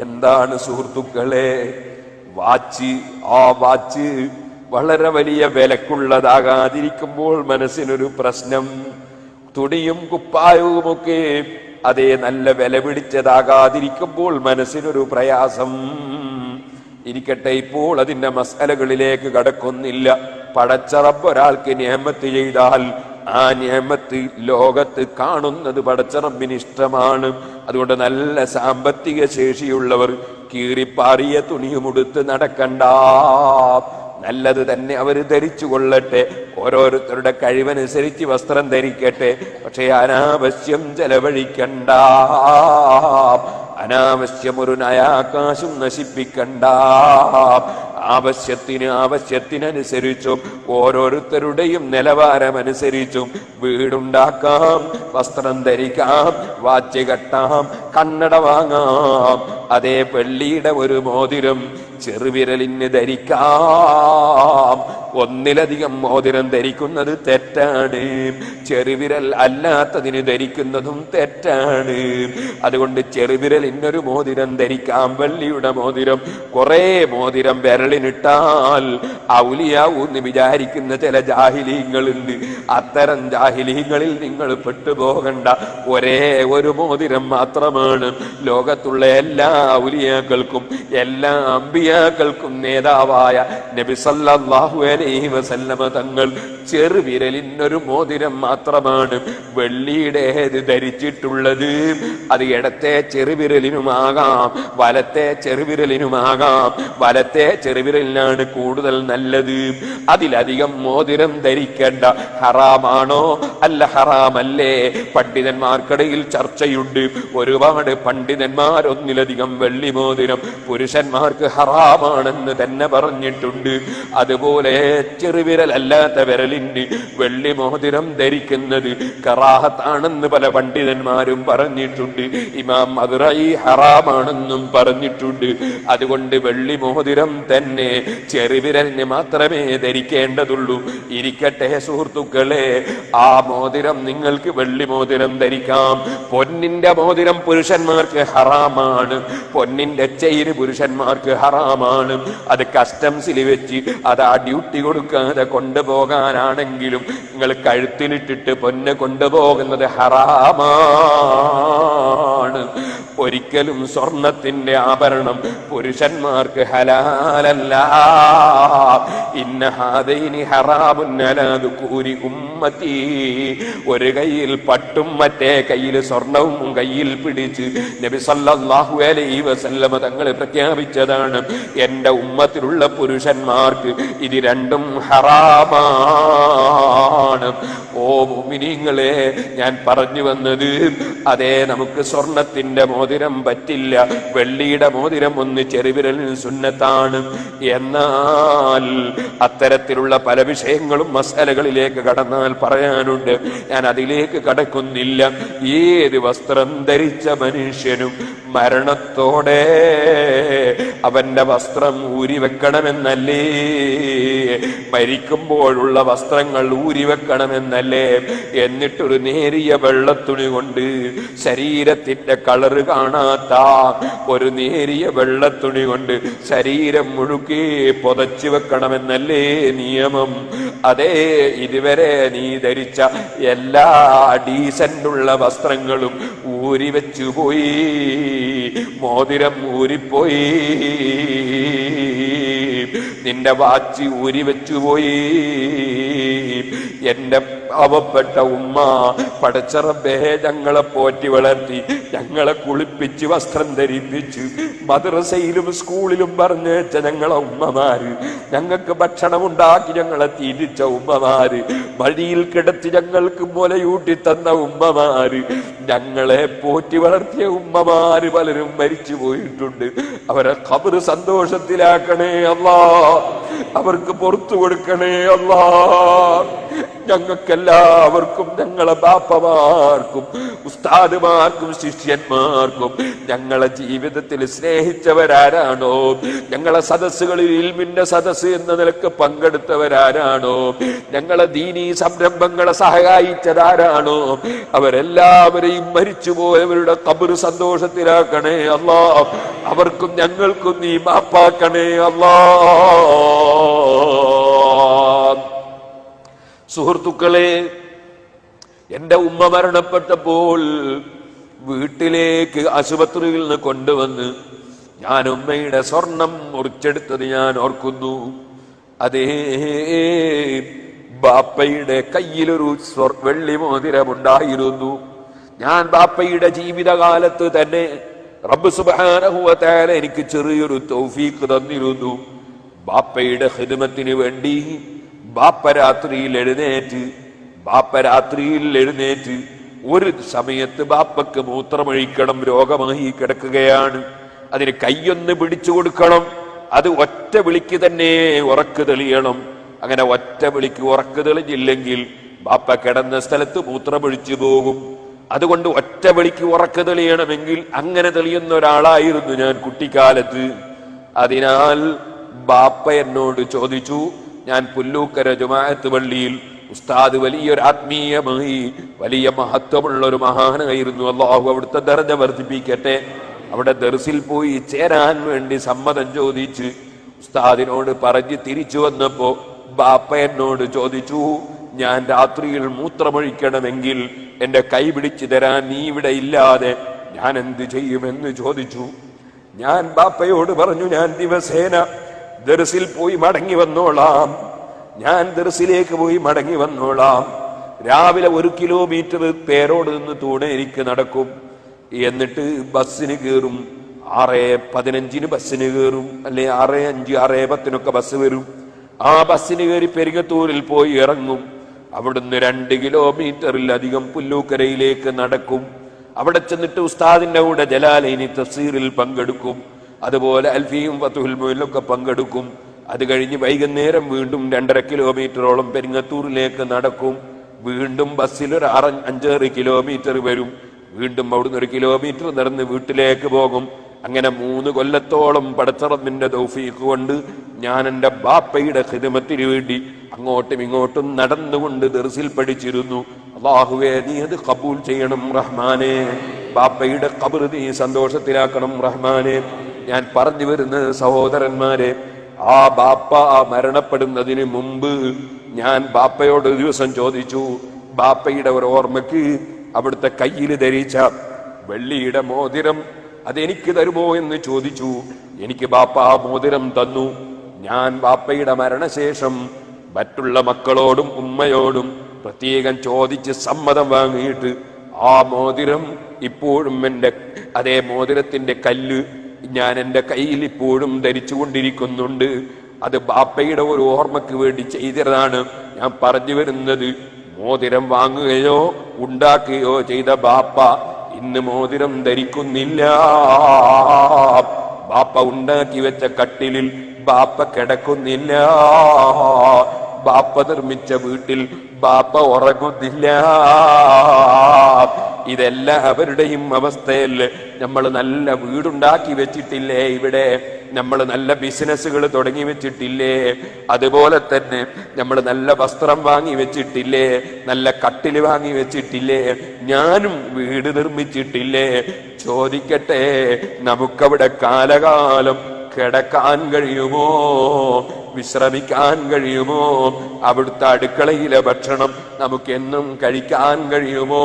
എന്താണ് സുഹൃത്തുക്കളെ? വാച്ച് ആ വാച്ച് വളരെ വലിയ വിലക്കുള്ളതാകാതിരിക്കുമ്പോൾ മനസ്സിനൊരു പ്രശ്നം. തുണിയും കുപ്പായവുമൊക്കെ അതേ നല്ല വില പിടിച്ചതാകാതിരിക്കുമ്പോൾ മനസ്സിനൊരു പ്രയാസം. ഇരിക്കട്ടെ ഇപ്പോൾ അതിന്റെ മസാലകളിലേക്ക് കടക്കുന്നില്ല. പടച്ചറപ്പ് ഒരാൾക്ക് നിയമത്ത് ചെയ്താൽ ആ നിയമത്ത് ലോകത്ത് കാണുന്നത് പടച്ചറമ്പിന് ഇഷ്ടമാണ്. അതുകൊണ്ട് നല്ല സാമ്പത്തിക ശേഷിയുള്ളവർ കീറിപ്പാറിയ തുണിയുമുടുത്ത് നടക്കണ്ട. നല്ലത് തന്നെ അവർ ധരിച്ചു കൊള്ളട്ടെ. ഓരോരുത്തരുടെ കഴിവനുസരിച്ച് വസ്ത്രം ധരിക്കട്ടെ. പക്ഷേ അനാവശ്യം ചെലവഴിക്കണ്ട. അനാവശ്യം ആകാശം നശിപ്പിക്കണ്ട. ആവശ്യത്തിന് ആവശ്യത്തിനനുസരിച്ചും ഓരോരുത്തരുടെയും നിലവാരമനുസരിച്ചും വീടുണ്ടാക്കാം വസ്ത്രം ധരിക്കാം വാച്ച് കെട്ടാം കണ്ണട വാങ്ങാം. അതേ വെള്ളിയുടെ ഒരു മോതിരം ചെറുവിരലിന് ധരിക്കാം. ഒന്നിലധികം മോതിരം ധരിക്കുന്നത് തെറ്റാണ്. ചെറുവിരൽ അല്ലാത്തതിന് ധരിക്കുന്നതും തെറ്റാണ്. അതുകൊണ്ട് ചെറുവിരൽ ഇന്നൊരു മോതിരം ധരിക്കാം. വെള്ളിയുടെ മോതിരം. കുറെ മോതിരം വിരളിനിട്ടാൽ ഔലിയാവൂന്ന് വിചാരിക്കുന്ന ചില ജാഹിലീങ്ങളുണ്ട്. അത്തരം ജാഹിലീങ്ങളിൽ നിങ്ങൾ പെട്ടുപോകണ്ട. ഒരേ ഒരു മോതിരം മാത്രമാണ്. ലോകത്തുള്ള എല്ലാ ഔലിയാക്കൾക്കും എല്ലാ അമ്പിയാക്കൾക്കും നേതാവായ നബി സല്ലല്ലാഹു അലൈഹി വസല്ലമ തങ്ങൾ ചെറുവിരലിനൊരു മോതിരം മാത്രമാണ് വെള്ളിയുടെ ധരിച്ചിട്ടുള്ളത്. അത് ഇടത്തെ ചെറുവിരലിനുമാകാം വലത്തെ ചെറുവിരലിനുമാകാം. വലത്തെ ചെറുവിരലിനാണ് കൂടുതൽ നല്ലത്. അതിലധികം മോതിരം ധരിക്കേണ്ട ഹറാമാണോ? അല്ല ഹറാമല്ലേ? പണ്ഡിതന്മാർക്കിടയിൽ ചർച്ചയുണ്ട്. ഒരുപാട് പണ്ഡിതന്മാർ ഒന്നിലധികം വെള്ളി മോതിരം പുരുഷന്മാർക്ക് ഹറാമാണെന്ന് തന്നെ പറഞ്ഞിട്ടുണ്ട്. അതുപോലെ ചെറുവിരലല്ലാത്ത വിരലിന് വെള്ളി മോതിരം ധരിക്കുന്നത് കറാഹത്താണെന്ന് പല പണ്ഡിതന്മാരും പറഞ്ഞിട്ടുണ്ട്. ഇമാം മധുറൈ ഹറാമാണെന്നും പറഞ്ഞിട്ടുണ്ട്. അതുകൊണ്ട് വെള്ളി മോതിരം തന്നെ ചെറുവിരലിന് മാത്രമേ ധരിക്കേണ്ടതുള്ളൂ. ഇരിക്കട്ടെ സുഹൃത്തുക്കളെ ആ മോതിരം നിങ്ങൾക്ക് വെള്ളി മോതിരം ധരിക്കാം. പൊന്നിന്റെ മോതിരം പുരുഷന്മാർക്ക് ഹറാമാണ്. പൊന്നിന്റെ ചെയിന് പുരുഷന്മാർക്ക് ഹറാമാണ്. അത് കസ്റ്റംസിൽ വെച്ച് അത് ആ ഡ്യൂട്ടി കൊടുക്കാതെ കൊണ്ടുപോകാനാണെങ്കിലും നിങ്ങൾ കഴുത്തിലിട്ടിട്ട് പൊന്ന് കൊണ്ടുപോകുന്നത് ഹറാമാണ്. ഒരിക്കലും സ്വർണത്തിന്റെ ആഭരണം പുരുഷന്മാർക്ക് ഹലാലല്ല. ഇന്നഹാദൈനി ഹറാമുന്നലാത് കൂരി ഉമ്മത്തി. ഒരു കയ്യിൽ പട്ടും മറ്റേ കയ്യിൽ സ്വർണവും കയ്യിൽ പിടിച്ച് നബി സല്ലല്ലാഹു അലൈഹി വസല്ലമ തങ്ങൾ പ്രഖ്യാപിച്ചതാണ് എന്റെ ഉമ്മത്തിലുള്ള പുരുഷന്മാർക്ക് ഇത് രണ്ടും ഹറാമാണ്. ഓ മുമിനിങ്ങളെ ഞാൻ പറഞ്ഞു വന്നത് അതേ നമുക്ക് സ്വർണത്തിന്റെ മോതിരം പറ്റില്ല. വെള്ളിയുടെ മോതിരം ഒന്ന് ചെറുവിരലിൽ സുന്നത്താണ്. എന്നാൽ അത്തരത്തിലുള്ള പല വിഷയങ്ങളും മസാലകളിലേക്ക് കടന്നാൽ പറയാനുണ്ട്. ഞാൻ അതിലേക്ക് കടക്കുന്നില്ല. ഏത് വസ്ത്രം ധരിച്ച മനുഷ്യനും മരണത്തോടെ അവന്റെ വസ്ത്രം ഊരി വെക്കണമെന്നല്ലേ മരിക്കുമ്പോഴുള്ള വസ്ത്രങ്ങൾ ഊരി വെക്കണമെന്നല്ലേ എന്നിട്ടൊരു നേരിയ വെള്ളത്തുണി കൊണ്ട് ശരീരത്തിന്റെ കളറ് കാണാത്ത ഒരു നേരിയ വെള്ളത്തുണി കൊണ്ട് ശരീരം മുഴുക്കി പൊതച്ചു വെക്കണമെന്നല്ലേ നിയമം? അതേ ഇതുവരെ നീ ധരിച്ച എല്ലാ ഡീസന്റുള്ള വസ്ത്രങ്ങളും ഊരി വെച്ചു പോയി. മോതിരം ഊരിപ്പോയി. നിന്റെ വാച്ച് ഊരി വെച്ചുപോയി എന്റെ പാവപ്പെട്ട ഉമ്മ പടച്ചറബേ ഞങ്ങളെ പോറ്റി വളർത്തി ഞങ്ങളെ കുളിപ്പിച്ച് വസ്ത്രം ധരിപ്പിച്ച് മദ്രസയിലും സ്കൂളിലും പറഞ്ഞേച്ച ഞങ്ങളെ ഉമ്മമാര് ഞങ്ങൾക്ക് ഭക്ഷണം ഉണ്ടാക്കി ഞങ്ങളെ തിരിച്ച ഉമ്മമാര് വഴിയിൽ കിടത്തി ഞങ്ങൾക്ക് മുലയൂട്ടി തന്ന ഉമ്മമാര് ഞങ്ങളെ പോറ്റി വളർത്തിയ ഉമ്മമാര് പലരും മരിച്ചു പോയിട്ടുണ്ട്. അവരെ കബറ് സന്തോഷത്തിലാക്കണേ അല്ലാ അവർക്ക് പുറത്തു കൊടുക്കണേ അല്ലാ ഞങ്ങൾക്കെല്ലാവർക്കും ഞങ്ങളെ ബാപ്പമാർക്കും ഉസ്താദുമാർക്കും ശിഷ്യന്മാർക്കും ഞങ്ങളെ ജീവിതത്തിൽ സ്നേഹിച്ചവരാരാണോ? ഞങ്ങളെ സദസ്സുകളിൽ ഇൽമിന്റെ സദസ്സ് എന്ന നിലയ്ക്ക് പങ്കെടുത്തവരാരാണോ? ഞങ്ങളെ ദീനീ സംരംഭങ്ങളെ സഹായിച്ചതാരാണോ? അവരെല്ലാവരെയും മരിച്ചുപോയവരുടെ കബറ് സന്തോഷത്തിലാക്കണേ അല്ലാ. അവർക്കും ഞങ്ങൾക്കും നീ മാപ്പാക്കണേ അല്ലാ. സുഹൃത്തുക്കളെ എന്റെ ഉമ്മ മരണപ്പെട്ടപ്പോൾ വീട്ടിലേക്ക് ആശുപത്രിയിൽ നിന്ന് കൊണ്ടുവന്ന് ഞാൻ ഉമ്മയുടെ സ്വർണം മുറിച്ചെടുത്തത് ഞാൻ ഓർക്കുന്നു. അതേ ബാപ്പയുടെ കയ്യിലൊരു വെള്ളി മോതിരമുണ്ടായിരുന്നു. ഞാൻ ബാപ്പയുടെ ജീവിതകാലത്ത് തന്നെ റബ്ബ് സുബാനഹുവത്താല എനിക്ക് ചെറിയൊരു തൗഫീഖ് തന്നിരുന്നു. ബാപ്പയുടെ ഹിദമത്തിന് വേണ്ടി ബാപ്പ രാത്രിയിൽ എഴുന്നേറ്റ് ബാപ്പരാത്രിയിൽ എഴുന്നേറ്റ് ഒരു സമയത്ത് ബാപ്പക്ക് മൂത്രമൊഴിക്കണം രോഗമായി കിടക്കുകയാണ്. അതിന് കൈയൊന്ന് പിടിച്ചു കൊടുക്കണം. അത് ഒറ്റ വിളിക്ക് തന്നെ ഉറക്ക് തെളിയണം. അങ്ങനെ ഒറ്റ വിളിക്ക് ഉറക്ക് തെളിഞ്ഞില്ലെങ്കിൽ ബാപ്പ കിടന്ന സ്ഥലത്ത് മൂത്രമൊഴിച്ചു പോകും. അതുകൊണ്ട് ഒറ്റ വിളിക്ക് ഉറക്ക് തെളിയണമെങ്കിൽ അങ്ങനെ തെളിയുന്ന ഒരാളായിരുന്നു ഞാൻ കുട്ടിക്കാലത്ത്. അതിനാൽ ബാപ്പ എന്നോട് ചോദിച്ചു ഞാൻ പുല്ലൂക്കര ജുമാഅത്ത് പള്ളിയിൽ ഉസ്താദ് വലിയൊരു ആത്മീയമായി വലിയ മഹത്വമുള്ള ഒരു മഹാനായിരുന്നു. അള്ളാഹു അവിടുത്തെ ദർജ വർദ്ധിപ്പിക്കട്ടെ. അവിടെ ദർസിൽ പോയി ചേരാൻ വേണ്ടി സമ്മതം ചോദിച്ച് ഉസ്താദിനോട് പറഞ്ഞ് തിരിച്ചു വന്നപ്പോ ബാപ്പ എന്നോട് ചോദിച്ചു ഞാൻ രാത്രിയിൽ മൂത്രമൊഴിക്കണമെങ്കിൽ എന്റെ കൈ പിടിച്ചു തരാൻ നീ ഇവിടെ ഇല്ലാതെ ഞാൻ എന്ത് ചെയ്യുമെന്ന് ചോദിച്ചു. ഞാൻ ബാപ്പയോട് പറഞ്ഞു ഞാൻ ദിവസേന ദർസിൽ പോയി മടങ്ങി വന്നോളാം. ഞാൻ ദർസിലേക്ക് പോയി മടങ്ങി വന്നോളാം. രാവിലെ ഒരു കിലോമീറ്റർ പേരോട് നിന്ന് തൂണേരിക്ക് നടക്കും. എന്നിട്ട് ബസ്സിന് കയറും ആറ് പതിനഞ്ചിന് ബസ്സിന് കയറും അല്ലെ ആറ് അഞ്ച് ആറ് പത്തിനൊക്കെ ബസ് വരും. ആ ബസ്സിന് കയറി പെരിങ്ങത്തൂരിൽ പോയി ഇറങ്ങും. അവിടുന്ന് രണ്ട് കിലോമീറ്ററിലധികം പുല്ലൂക്കരയിലേക്ക് നടക്കും. അവിടെ ചെന്നിട്ട് ഉസ്താദിന്റെ കൂടെ ജലാലൈനി തഫ്സീറിൽ പങ്കെടുക്കും. അതുപോലെ അൽഫിയും ഫത്തുൽ മുയിലൊക്കെ പങ്കെടുക്കും. അത് കഴിഞ്ഞ് വൈകുന്നേരം വീണ്ടും രണ്ടര കിലോമീറ്ററോളം പെരിങ്ങത്തൂരിലേക്ക് നടക്കും. വീണ്ടും ബസ്സിൽ ഒരു ആറ് അഞ്ചാറ് കിലോമീറ്റർ വരും. വീണ്ടും അവിടുന്ന് ഒരു കിലോമീറ്റർ നടന്ന് വീട്ടിലേക്ക് പോകും. അങ്ങനെ മൂന്ന് കൊല്ലത്തോളം പടച്ചറമ്മിന്റെ തൗഫീഖ് കൊണ്ട് ഞാൻ എന്റെ ബാപ്പയുടെ ഹിതമത്തിന് വേണ്ടി അങ്ങോട്ടും ഇങ്ങോട്ടും നടന്നുകൊണ്ട് ദർസിൽ പഠിച്ചിരുന്നു. അള്ളാഹുവേ നീ അത് കബൂൽ ചെയ്യണം റഹ്മാനെ. ബാപ്പയുടെ കബർ നീ സന്തോഷത്തിലാക്കണം റഹ്മാനെ. ഞാൻ പറഞ്ഞു വരുന്നത് സഹോദരന്മാരെ ആ ബാപ്പ മരണപ്പെടുന്നതിന് മുമ്പ് ഞാൻ ബാപ്പയോട് ഒരു ദിവസം ചോദിച്ചു ബാപ്പയുടെ ഒരു ഓർമ്മയ്ക്ക് അവിടുത്തെ കയ്യിൽ ധരിച്ച വെള്ളിയുടെ മോതിരം അതെനിക്ക് തരുമോ? എന്ന് ചോദിച്ചു. എനിക്ക് ബാപ്പ ആ മോതിരം തന്നു. ഞാൻ ബാപ്പയുടെ മരണശേഷം മറ്റുള്ള മക്കളോടും ഉമ്മയോടും പ്രത്യേകം ചോദിച്ച് സമ്മതം വാങ്ങിയിട്ട് ആ മോതിരം ഇപ്പോഴും എന്റെ അതേ മോതിരത്തിന്റെ കല്ല് ഞാൻ എന്റെ കയ്യിൽ ഇപ്പോഴും ധരിച്ചു കൊണ്ടിരിക്കുന്നുണ്ട്. അത് ബാപ്പയുടെ ഒരു ഓർമ്മയ്ക്ക് വേണ്ടി ചെയ്തതാണ്. ഞാൻ പറഞ്ഞു വരുന്നത് മോതിരം വാങ്ങുകയോ ഉണ്ടാക്കുകയോ ചെയ്ത ബാപ്പ ഇന്ന് മോതിരം ധരിക്കുന്നില്ല. ബാപ്പ ഉണ്ടാക്കി വെച്ച കട്ടിലിൽ ബാപ്പ കിടക്കുന്നില്ല. ബാപ്പ നിർമ്മിച്ച വീട്ടിൽ ബാപ്പ ഉറങ്ങുന്നില്ല. ഇതെല്ലാവരുടെയും അവസ്ഥയിൽ നമ്മൾ നല്ല വീടുണ്ടാക്കി വെച്ചിട്ടില്ലേ ഇവിടെ? നമ്മൾ നല്ല ബിസിനസ്സുകൾ തുടങ്ങി വെച്ചിട്ടില്ലേ? അതുപോലെ തന്നെ നമ്മൾ നല്ല വസ്ത്രം വാങ്ങി വെച്ചിട്ടില്ലേ? നല്ല കട്ടിൽ വാങ്ങി വെച്ചിട്ടില്ലേ? ഞാനും വീട് നിർമ്മിച്ചിട്ടില്ലേ? ചോദിക്കട്ടെ നമുക്കവിടെ കാലകാലം കിടക്കാൻ കഴിയുമോ? വിശ്രമിക്കാൻ കഴിയുമോ? അവിടുത്തെ അടുക്കളയിലെ ഭക്ഷണം നമുക്ക് എന്നും കഴിക്കാൻ കഴിയുമോ?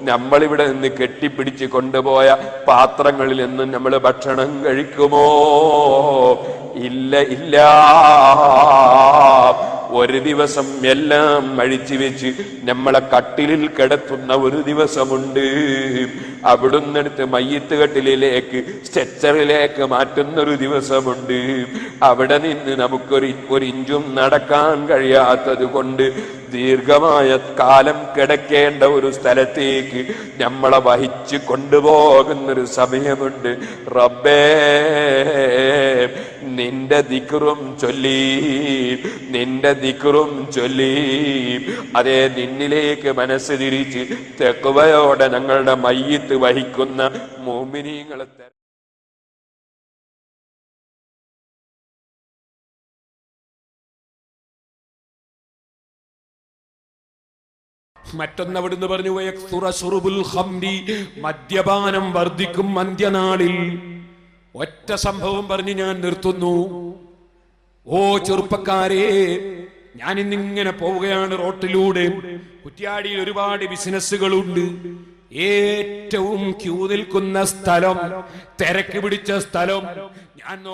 നമ്മളിവിടെ നിന്ന് കെട്ടിപ്പിടിച്ച് കൊണ്ടുപോയ പാത്രങ്ങളിൽ നിന്നും നമ്മൾ ഭക്ഷണം കഴിക്കുമോ? ഇല്ല ഇല്ല. ഒരു ദിവസം എല്ലാം അഴിച്ചു വെച്ച് നമ്മളെ കട്ടിലിൽ കിടത്തുന്ന ഒരു ദിവസമുണ്ട്. അവിടുന്ന് എടുത്ത് മയ്യത്ത് കട്ടിലേക്ക് സ്ട്രെച്ചറിലേക്ക് മാറ്റുന്ന ഒരു ദിവസമുണ്ട്. അവിടെ നിന്ന് നമുക്കൊരു ഒരു ഇഞ്ചും നടക്കാൻ കഴിയാത്തത് കൊണ്ട് ദീർഘമായ കാലം കിടക്കേണ്ട ഒരു സ്ഥലത്തേക്ക് നമ്മളെ വഹിച്ച് കൊണ്ടുപോകുന്നൊരു സമയമുണ്ട്. റബ്ബേ നിന്റെ ദിക്റും ചൊല്ലി നിന്റെ ദിക്റും ചൊല്ലി. അതേ നിന്നിലേക്ക് മനസ്സ് തിരിച്ച് തെക്കുവയോടെ ഞങ്ങളുടെ മയ്യത്ത് വഹിക്കുന്ന മോമിനീങ്ങളെ മറ്റൊന്ന് അവിടുന്ന് പറഞ്ഞു മദ്യപാനം വർദ്ധിക്കും അന്ത്യനാളിൽ. ഒറ്റ സംഭവം പറഞ്ഞ് ഞാൻ നിർത്തുന്നു. ഓ ചെറുപ്പക്കാരെ ഞാൻ ഇന്നിങ്ങനെ പോവുകയാണ് റോട്ടിലൂടെ. കുറ്റ്യാടിയിൽ ഒരുപാട് ബിസിനസ്സുകളുണ്ട്. ഏറ്റവും ക്യൂ നിൽക്കുന്ന സ്ഥലം തിരക്ക് പിടിച്ച സ്ഥലം. ഞാൻ